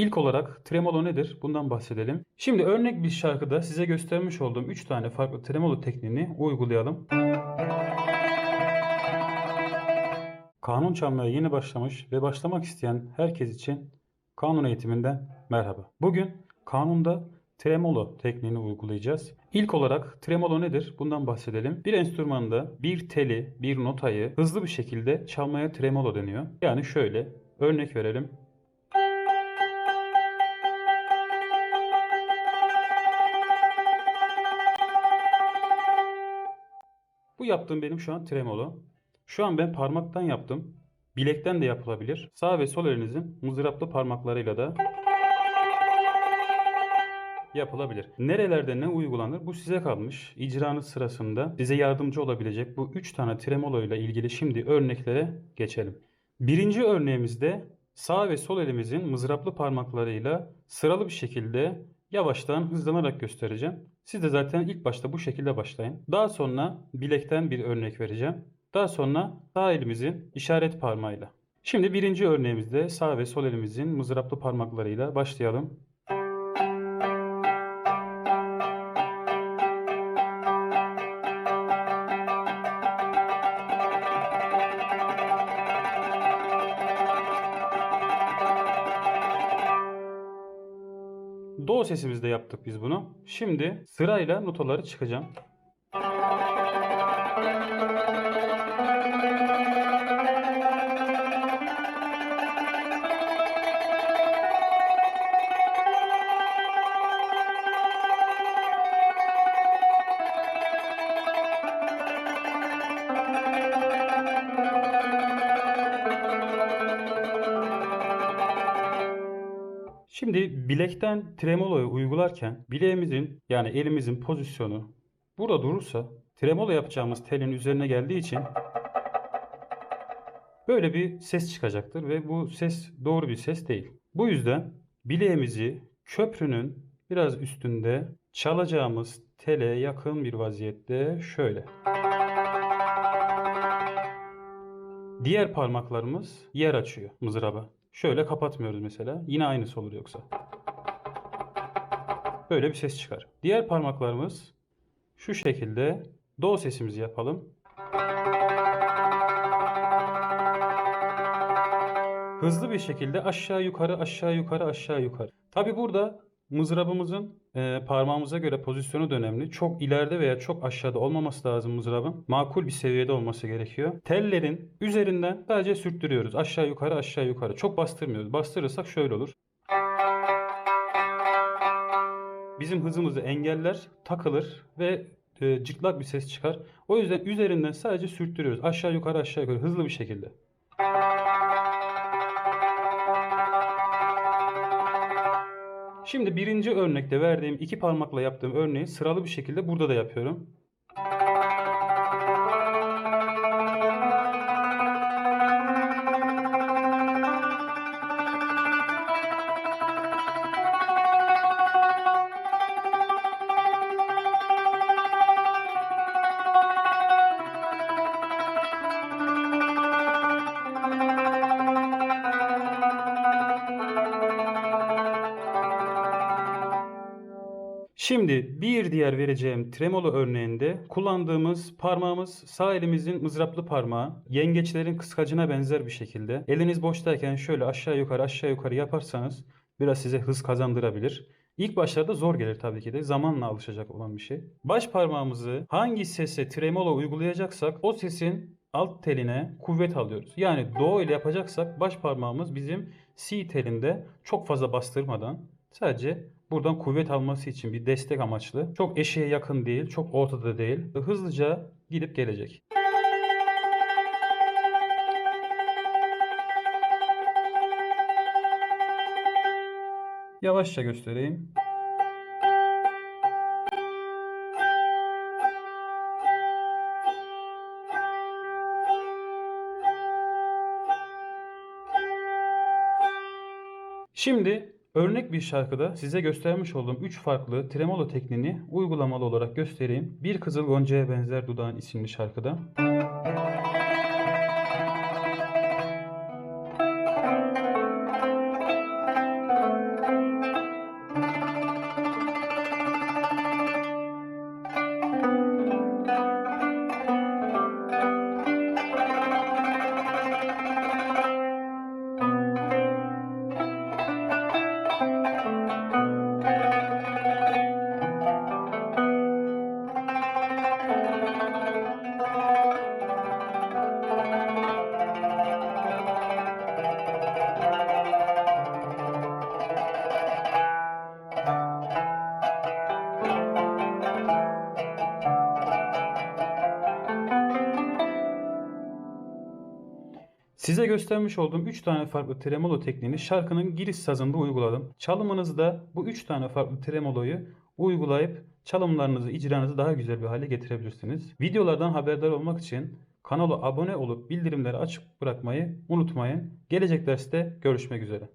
İlk olarak tremolo nedir? Bundan bahsedelim. Şimdi örnek bir şarkıda size göstermiş olduğum 3 tane farklı tremolo tekniğini uygulayalım. Kanun çalmaya yeni başlamış ve başlamak isteyen herkes için kanun eğitiminden merhaba. Bugün kanunda tremolo tekniğini uygulayacağız. İlk olarak tremolo nedir? Bundan bahsedelim. Bir enstrümanda bir teli, bir notayı hızlı bir şekilde çalmaya tremolo deniyor. Yani şöyle örnek verelim. Bu yaptığım benim şu an tremolo. Şu an ben parmaktan yaptım. Bilekten de yapılabilir. Sağ ve sol elinizin mızraplı parmaklarıyla da yapılabilir. Nerelerde ne uygulanır bu size kalmış. İcranız sırasında size yardımcı olabilecek bu 3 tane tremolo ile ilgili şimdi örneklere geçelim. Birinci örneğimizde sağ ve sol elimizin mızraplı parmaklarıyla sıralı bir şekilde yavaştan hızlanarak göstereceğim. Siz de zaten ilk başta bu şekilde başlayın. Daha sonra bilekten bir örnek vereceğim. Daha sonra sağ elimizin işaret parmağıyla. Şimdi birinci örneğimizde sağ ve sol elimizin mızraplı parmaklarıyla başlayalım. Do sesimizde yaptık biz bunu. Şimdi sırayla notaları çıkacağım. Şimdi bilekten tremoloyu uygularken bileğimizin yani elimizin pozisyonu burada durursa tremolo yapacağımız telin üzerine geldiği için böyle bir ses çıkacaktır ve bu ses doğru bir ses değil. Bu yüzden bileğimizi köprünün biraz üstünde çalacağımız tele yakın bir vaziyette şöyle. Diğer parmaklarımız yer açıyor mızraba. Şöyle kapatmıyoruz mesela. Yine aynısı olur yoksa. Böyle bir ses çıkar. Diğer parmaklarımız şu şekilde do sesimizi yapalım. Hızlı bir şekilde aşağı yukarı aşağı yukarı aşağı yukarı. Tabi burada mızrabımızın e, parmağımıza göre pozisyonu da önemli. Çok ileride veya çok aşağıda olmaması lazım mızrabın. Makul bir seviyede olması gerekiyor. Tellerin üzerinden sadece sürttürüyoruz. Aşağı yukarı aşağı yukarı. Çok bastırmıyoruz. Bastırırsak şöyle olur. Bizim hızımızı engeller, takılır ve e, cırtlak bir ses çıkar. O yüzden üzerinden sadece sürttürüyoruz. Aşağı yukarı aşağı yukarı hızlı bir şekilde. Şimdi birinci örnekte verdiğim iki parmakla yaptığım örneği sıralı bir şekilde burada da yapıyorum. Şimdi bir diğer vereceğim tremolo örneğinde kullandığımız parmağımız sağ elimizin mızraplı parmağı yengeçlerin kıskacına benzer bir şekilde eliniz boştayken şöyle aşağı yukarı aşağı yukarı yaparsanız biraz size hız kazandırabilir. İlk başlarda zor gelir tabii ki de zamanla alışacak olan bir şey. Baş parmağımızı hangi sese tremolo uygulayacaksak o sesin alt teline kuvvet alıyoruz. Yani do ile yapacaksak baş parmağımız bizim si telinde çok fazla bastırmadan sadece buradan kuvvet alması için bir destek amaçlı. Çok eşeğe yakın değil, çok ortada değil. Hızlıca gidip gelecek. Yavaşça göstereyim. Şimdi örnek bir şarkıda size göstermiş olduğum 3 farklı tremolo tekniğini uygulamalı olarak göstereyim. Bir Kızıl Gonca'ya benzer dudağın isimli şarkıda. Size göstermiş olduğum 3 tane farklı tremolo tekniğini şarkının giriş sazında uyguladım. Çalımınızda bu 3 tane farklı tremoloyu uygulayıp çalımlarınızı, icranızı daha güzel bir hale getirebilirsiniz. Videolardan haberdar olmak için kanala abone olup bildirimleri açık bırakmayı unutmayın. Gelecek derste görüşmek üzere.